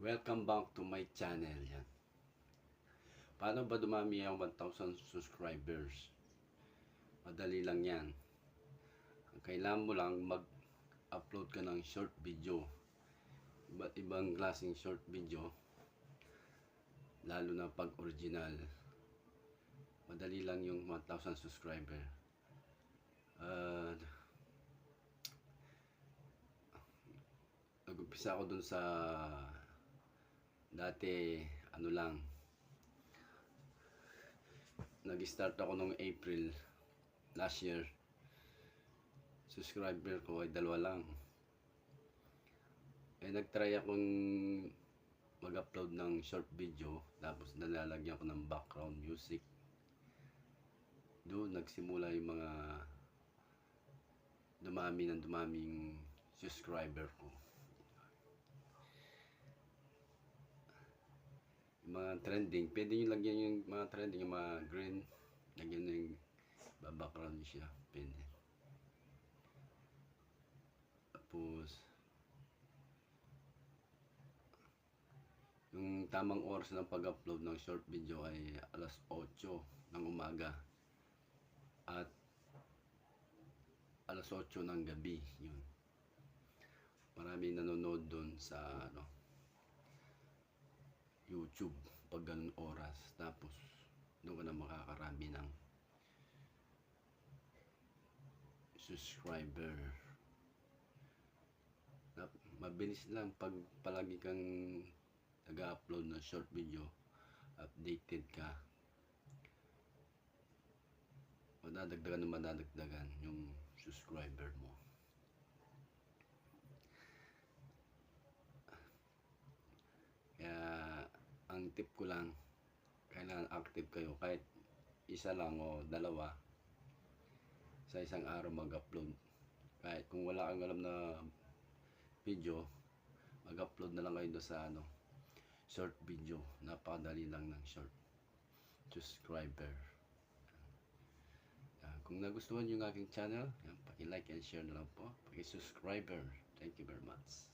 Welcome back to my channel. Yan. Paano ba dumami ang 1,000 subscribers? Madali lang yan. Ang Kailangan mo lang mag-upload ka ng short video. Iba't ibang klaseng short video. Lalo na pag original. Madali lang yung 1,000 subscriber. Uh, nag-umpisa ako dun sa dati ano lang nag-start ako nung April last year. Subscriber ko ay dalawa lang. Eh nagtry akong mag-upload ng short video tapos nalalagyan ko ng background music. Doon nagsimula yung mga dumami ng dumaming subscriber ko yung trending, pwede nyo lagyan yung mga trending, yung mga green, lagyan nyo yung background nyo siya, pwede. Tapos, yung tamang oras ng pag-upload ng short video ay alas 8 ng umaga at alas 8 ng gabi, yun. Maraming nanonood doon sa ano, YouTube pag ganun oras. Tapos, doon ka na makakarami ng subscriber. Nap- Mabilis lang pag palagi kang nag-upload ng short video, updated ka. Madadagdagan na madadagdagan yung subscriber mo. Tip ko lang, kailangan active kayo. Kahit isa lang o dalawa, sa isang araw mag-upload. Kahit kung wala kang alam na video, mag-upload na lang kayo doon sa ano, short video. Napakadali lang ng short. Subscriber. Ah, kung nagustuhan yung aking channel, yan, paki-like and share na lang po. Paki-subscriber. Thank you very much.